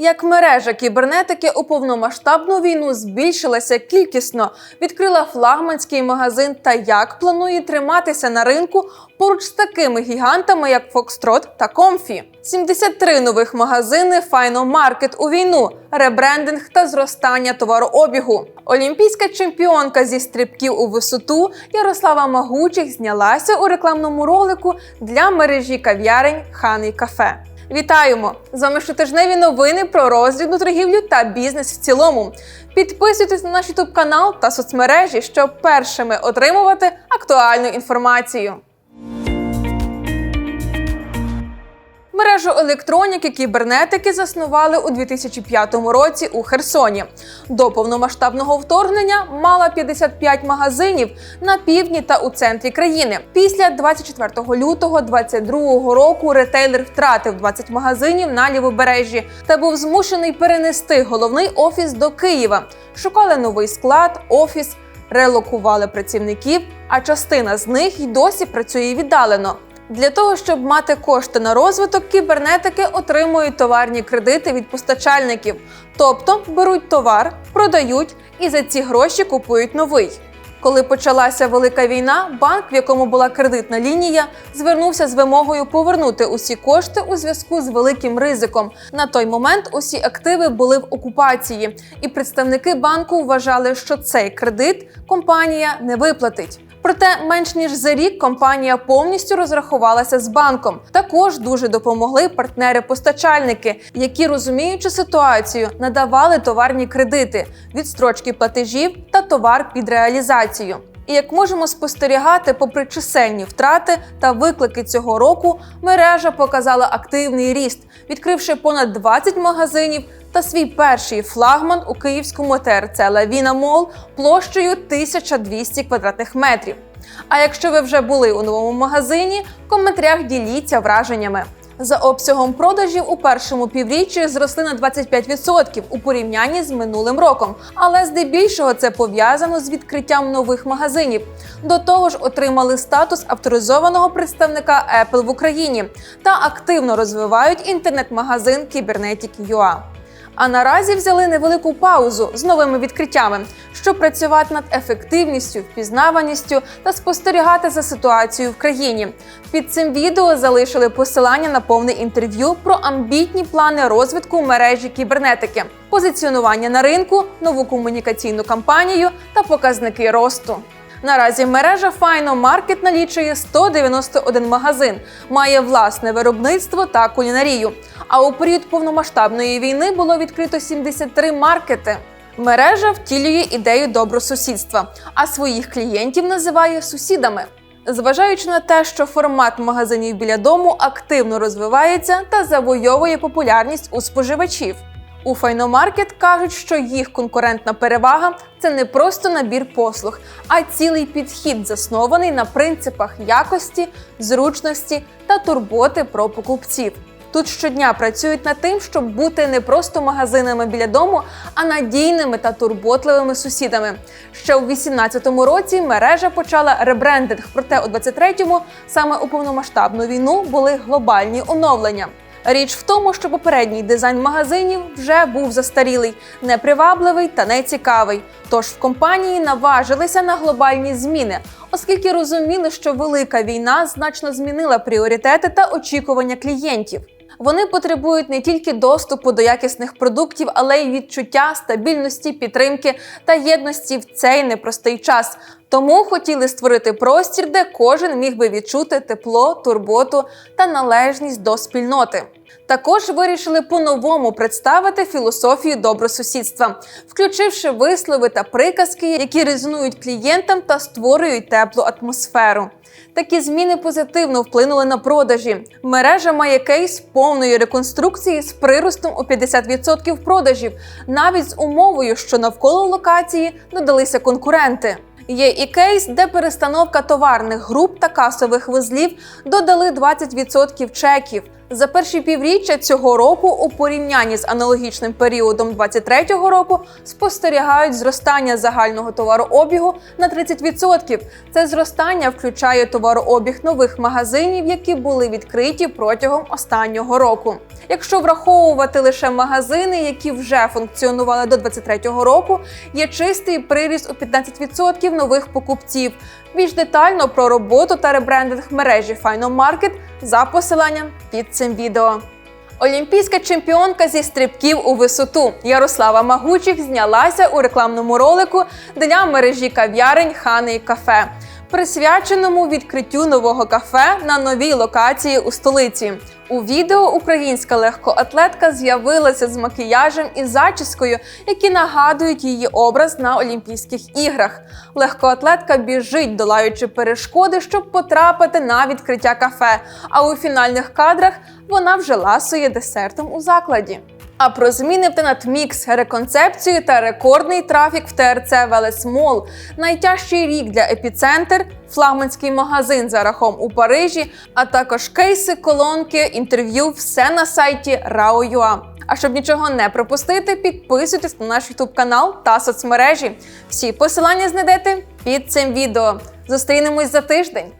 Як мережа кібернетики у повномасштабну війну збільшилася кількісно, відкрила флагманський магазин та як планує триматися на ринку поруч з такими гігантами, як Foxtrot та Comfy. 73 нових магазини Market у війну, ребрендинг та зростання товарообігу. Олімпійська чемпіонка зі стрибків у висоту Ярослава Магучих знялася у рекламному ролику для мережі кав'ярень Хани Кафе. Вітаємо! З вами щотижневі новини про роздрібну торгівлю та бізнес в цілому. Підписуйтесь на наш YouTube канал та соцмережі, щоб першими отримувати актуальну інформацію. Мережу електроніки кібернетики заснували у 2005 році у Херсоні. До повномасштабного вторгнення мала 55 магазинів на півдні та у центрі країни. Після 24 лютого 2022 року ретейлер втратив 20 магазинів на лівобережжі та був змушений перенести головний офіс до Києва. Шукали новий склад, офіс, релокували працівників, а частина з них й досі працює віддалено. Для того щоб мати кошти на розвиток, кібернетики отримують товарні кредити від постачальників, тобто беруть товар, продають і за ці гроші купують новий. Коли почалася велика війна, банк, в якому була кредитна лінія, звернувся з вимогою повернути усі кошти у зв'язку з великим ризиком. На той момент усі активи були в окупації, і представники банку вважали, що цей кредит компанія не виплатить. Проте менш ніж за рік компанія повністю розрахувалася з банком. Також дуже допомогли партнери-постачальники, які, розуміючи ситуацію, надавали товарні кредити, відстрочки платежів та товар під реалізацію. І як можемо спостерігати, попри чисельні втрати та виклики цього року, мережа показала активний ріст, відкривши понад 20 магазинів та свій перший флагман у київському ТРЦ Лавіна Мол площею 1200 квадратних метрів. А якщо ви вже були у новому магазині, в коментарях діліться враженнями. За обсягом продажів у першому півріччі зросли на 25% у порівнянні з минулим роком, але здебільшого це пов'язано з відкриттям нових магазинів. До того ж, отримали статус авторизованого представника Apple в Україні та активно розвивають інтернет-магазин Cybernetic.ua. А наразі взяли невелику паузу з новими відкриттями, щоб працювати над ефективністю, впізнаваністю та спостерігати за ситуацією в країні. Під цим відео залишили посилання на повне інтерв'ю про амбітні плани розвитку мережі кібернетики, позиціонування на ринку, нову комунікаційну кампанію та показники росту. Наразі мережа Final Market налічує 191 магазин, має власне виробництво та кулінарію. А у період повномасштабної війни було відкрито 73 маркети. Мережа втілює ідею добросусідства, а своїх клієнтів називає сусідами. Зважаючи на те, що формат магазинів біля дому активно розвивається та завойовує популярність у споживачів. У Файномаркет кажуть, що їх конкурентна перевага це не просто набір послуг, а цілий підхід, заснований на принципах якості, зручності та турботи про покупців. Тут щодня працюють над тим, щоб бути не просто магазинами біля дому, а надійними та турботливими сусідами. Ще у 2018 році мережа почала ребрендинг, проте у 23-му саме у повномасштабну війну були глобальні оновлення. Річ в тому, що попередній дизайн магазинів вже був застарілий, непривабливий та нецікавий. Тож в компанії наважилися на глобальні зміни, оскільки розуміли, що велика війна значно змінила пріоритети та очікування клієнтів. Вони потребують не тільки доступу до якісних продуктів, але й відчуття стабільності, підтримки та єдності в цей непростий час. Тому хотіли створити простір, де кожен міг би відчути тепло, турботу та належність до спільноти. Також вирішили по-новому представити філософію добросусідства, включивши вислови та приказки, які резонують клієнтам та створюють теплу атмосферу. Такі зміни позитивно вплинули на продажі. Мережа має кейс повної реконструкції з приростом у 50% продажів, навіть з умовою, що навколо локації додалися конкуренти. Є і кейс, де перестановка товарних груп та касових вузлів додали 20% чеків. За перші півріччя цього року у порівнянні з аналогічним періодом 2023 року спостерігають зростання загального товарообігу на 30%. Це зростання включає товарообіг нових магазинів, які були відкриті протягом останнього року. Якщо враховувати лише магазини, які вже функціонували до 2023 року, є чистий приріст у 15% нових покупців. Більш детально про роботу та ребрендинг мережі Market за посиланням під цим відео. Олімпійська чемпіонка зі стрибків у висоту Ярослава Магучих знялася у рекламному ролику для мережі кав'ярень Хани і кафе, присвяченому відкриттю нового кафе на новій локації у столиці. У відео українська легкоатлетка з'явилася з макіяжем і зачіскою, які нагадують її образ на Олімпійських іграх. Легкоатлетка біжить, долаючи перешкоди, щоб потрапити на відкриття кафе. А у фінальних кадрах вона вже ласує десертом у закладі. А про зміни в Тенатмікс, реконцепцію та рекордний трафік в ТРЦ Велесмол, найтяжчий рік для епіцентр, флагманський магазин за рахом у Парижі, а також кейси, колонки, інтерв'ю, все на сайті Rao.ua. А щоб нічого не пропустити, підписуйтесь на наш YouTube канал та соцмережі. Всі посилання знайдете під цим відео. Зустрінемось за тиждень.